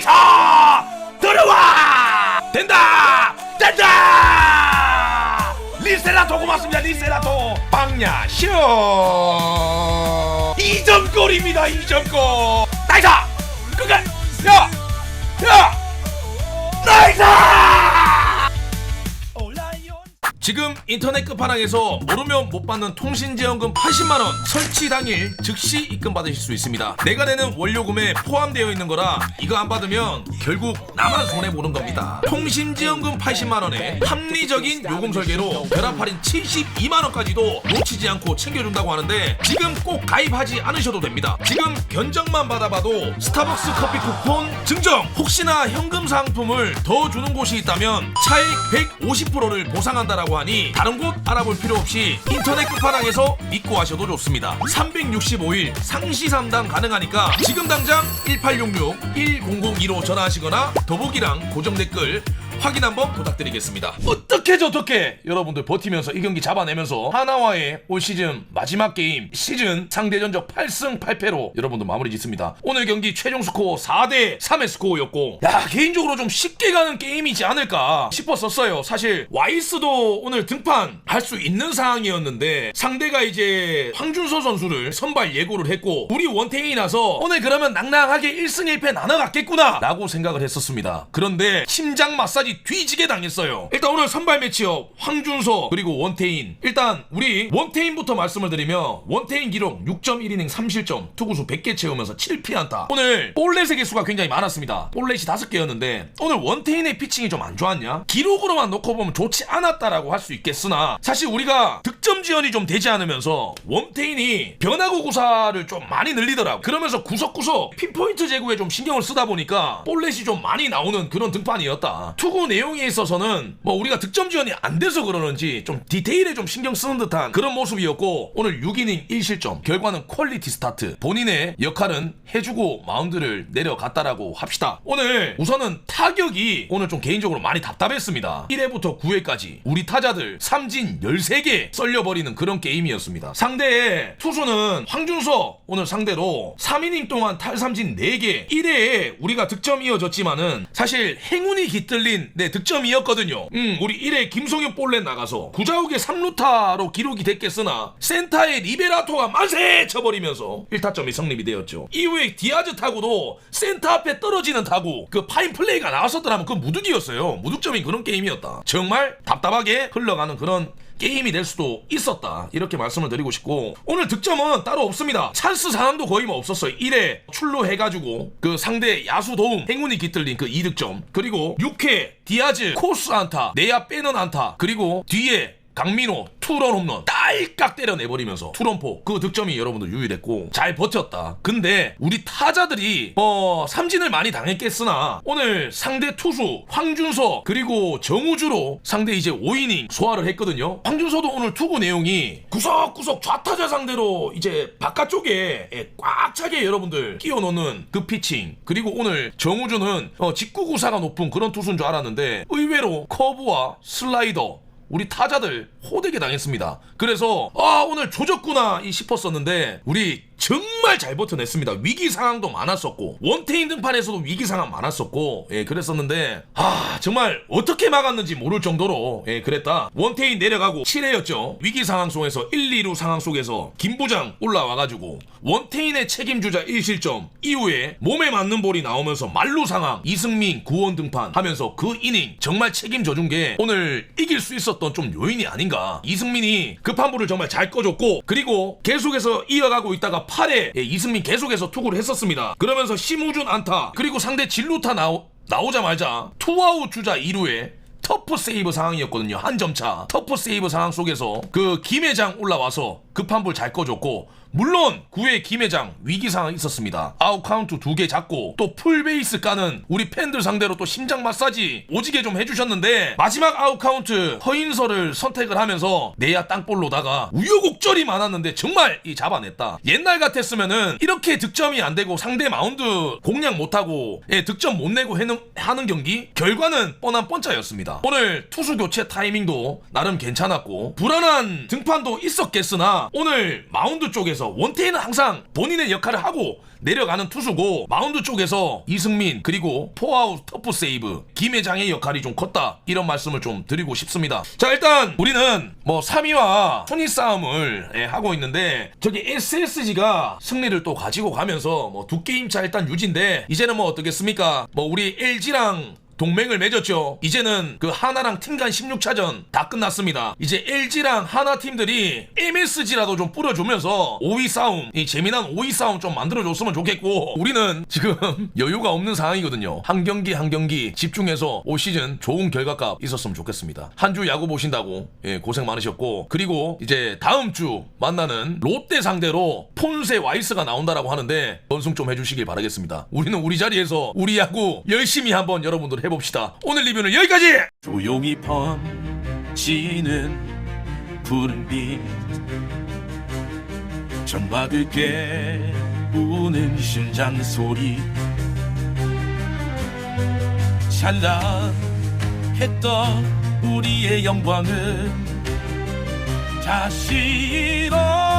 나이스 들어와! 된다! 된다! 리셀라토 고맙습니다 리셀라토. 빵야 쇼 2점 골입니다 2점 골. 나이스! 끝까 야 야! 나이스 지금 인터넷 끝판왕에서 모르면 못 받는 통신지원금 80만원 설치 당일 즉시 입금 받으실 수 있습니다. 내가 내는 원료금에 포함되어 있는 거라 이거 안 받으면 결국 나만 손해보는 겁니다. 통신지원금 80만원에 합리적인 요금 설계로 결합 할인 72만원까지도 놓치 지 않고 챙겨준다고 하는데 지금 꼭 가입하지 않으셔도 됩니다. 지금 견적만 받아봐도 스타벅스 커피 쿠폰 증정 혹시나 현금 상품을 더 주는 곳이 있다면 차액 150%를 보상한다라고 하니 다른 곳 알아볼 필요 없이 인터넷 끝판왕에서 믿고 하셔도 좋습니다. 365일 상시 상담 가능하니까 지금 당장 1866-1002로 전화하시거나 더보기랑 고정 댓글 확인 한번 부탁드리겠습니다. 어떻게 저떻게 여러분들 버티면서 이 경기 잡아내면서 하나와의 올 시즌 마지막 게임 시즌 상대 전적 8승 8패로 여러분들 마무리 짓습니다. 오늘 경기 최종 스코어 4대 3의 스코어였고 야 개인적으로 좀 쉽게 가는 게임이지 않을까 싶었었어요. 사실 와이스도 오늘 등판 할 수 있는 상황이었는데 상대가 이제 황준서 선수를 선발 예고를 했고 우리 원태인이 나서 오늘 그러면 낭낭하게 1승 1패 나눠 갔겠구나 라고 생각을 했었습니다. 그런데 심장 마사지 뒤지게 당했어요. 일단 오늘 선발 매치업 황준서 그리고 원태인 일단 우리 원태인부터 말씀을 드리면 원태인 기록 6.1이닝 3실점 투구수 100개 채우면서 7피안타 오늘 볼넷의 개수가 굉장히 많았습니다. 볼넷이 5개였는데 오늘 원태인의 피칭이 좀 안 좋았냐? 기록으로만 놓고 보면 좋지 않았다라고 할 수 있겠으나 사실 우리가 득점 지연이 좀 되지 않으면서 원태인이 변화구 구사를 좀 많이 늘리더라고. 그러면서 구석구석 핀포인트 제구에 좀 신경을 쓰다 보니까 볼넷이 좀 많이 나오는 그런 등판이었다. 투구 내용에 있어서는 뭐 우리가 득점 지연이 안 돼서 그러는지 좀 디테일에 좀 신경 쓰는 듯한 그런 모습이었고 오늘 6이닝 1실점 결과는 퀄리티 스타트 본인의 역할은 해주고 마운드를 내려갔다라고 합시다. 오늘 우선은 타격이 오늘 좀 개인적으로 많이 답답했습니다. 1회부터 9회까지 우리 타자들 삼진 13개 썰려버리는 그런 게임이었습니다. 상대의 투수는 황준서 오늘 상대로 3이닝 동안 탈삼진 4개 1회에 우리가 득점 이어졌지만은 사실 행운이 깃들린 네 득점이었거든요. 음 우리 1회 김성현 볼넷 나가서 구자욱의 3루타로 기록이 됐겠으나 센터에 리베라토가 만세 쳐버리면서 1타점이 성립이 되었죠. 이후에 디아즈 타구도 센터 앞에 떨어지는 타구 그 파인 플레이가 나왔었더라면 그 무득이었어요. 무득점인 그런 게임이었다. 정말 답답하게 흘러가는 그런 게임이 될 수도 있었다. 이렇게 말씀을 드리고 싶고 오늘 득점은 따로 없습니다. 찬스 상황도 거의 뭐 없었어요. 1회 출루해가지고 그 상대 야수 도움 행운이 깃들린 그 2득점 그리고 6회 디아즈 코스 안타 내야 빼는 안타 그리고 뒤에 강민호 투런 홈런 딸깍 때려내버리면서 투런포. 그 득점이 여러분들 유일했고 잘 버텼다. 근데 우리 타자들이 어 삼진을 많이 당했겠으나 오늘 상대 투수 황준서 그리고 정우주로 상대 이제 5이닝 소화를 했거든요. 황준서도 오늘 투구 내용이 구석구석 좌타자 상대로 이제 바깥쪽에 예, 꽉 차게 여러분들 끼워놓는 그 피칭. 그리고 오늘 정우주는 어, 직구 구사가 높은 그런 투수인 줄 알았는데 의외로 커브와 슬라이더 우리 타자들 호되게 당했습니다. 그래서 아 오늘 조졌구나 이 싶었었는데 우리 정말 잘 버텨냈습니다. 위기 상황도 많았었고 원태인 등판에서도 위기 상황 많았었고 예 그랬었는데 아 정말 어떻게 막았는지 모를 정도로 예 그랬다. 원태인 내려가고 7회였죠. 위기 상황 속에서 1, 2루 상황 속에서 김부장 올라와가지고 원태인의 책임주자 1실점 이후에 몸에 맞는 볼이 나오면서 말루 상황 이승민 구원 등판 하면서 그 이닝 정말 책임져 준 게 오늘 이길 수 있었던 좀 요인이 아닌가. 이승민이 급한 불을 정말 잘 꺼줬고 그리고 계속해서 이어가고 있다가 8회 예, 이승민 계속해서 투구를 했었습니다. 그러면서 심우준 안타 그리고 상대 진루타 나오, 나오자마자 투아웃 주자 2루에 터프 세이브 상황이었거든요. 한 점 차. 터프 세이브 상황 속에서 그 김회장 올라와서 급한 불 잘 꺼줬고 물론 9회 김회장 위기 상황 있었습니다. 아웃 카운트 두개 잡고 또 풀베이스 까는 우리 팬들 상대로 또 심장 마사지 오지게 좀 해주셨는데 마지막 아웃 카운트 허인서를 선택을 하면서 내야 땅볼로다가 우여곡절이 많았는데 정말 이 잡아냈다. 옛날 같았으면은 이렇게 득점이 안 되고 상대 마운드 공략 못하고 예, 득점 못 내고 하는 경기 결과는 뻔한 뻔짜였습니다. 오늘 투수 교체 타이밍도 나름 괜찮았고 불안한 등판도 있었겠으나 오늘 마운드 쪽에서 쪽에서 원태인은 항상 본인의 역할을 하고 내려가는 투수고 마운드 쪽에서 이승민 그리고 포아웃 터프 세이브 김회장의 역할이 좀 컸다 이런 말씀을 좀 드리고 싶습니다. 자 일단 우리는 뭐 3위와 순위 싸움을 예, 하고 있는데 저기 SSG가 승리를 또 가지고 가면서 뭐 두 게임 차 일단 유지인데 이제는 뭐 어떻겠습니까? 뭐 우리 LG랑 동맹을 맺었죠. 이제는 그 하나랑 팀간 16차전 다 끝났습니다. 이제 LG랑 하나 팀들이 MSG라도 좀 뿌려주면서 5위 싸움, 이 재미난 5위 싸움 좀 만들어줬으면 좋겠고 우리는 지금 여유가 없는 상황이거든요. 한 경기 한 경기 집중해서 올 시즌 좋은 결과값 있었으면 좋겠습니다. 한 주 야구 보신다고 예, 고생 많으셨고 그리고 이제 다음 주 만나는 롯데 상대로 폰세 와이스가 나온다라고 하는데 연승 좀 해주시길 바라겠습니다. 우리는 우리 자리에서 우리 야구 열심히 한번 여러분들 해 봅시다. 오늘 리뷰는 여기까지. 조용히 번지는 푸른 빛 정막을 깨우는 심장 소리 찬란했던 우리의 영광은 다시 일어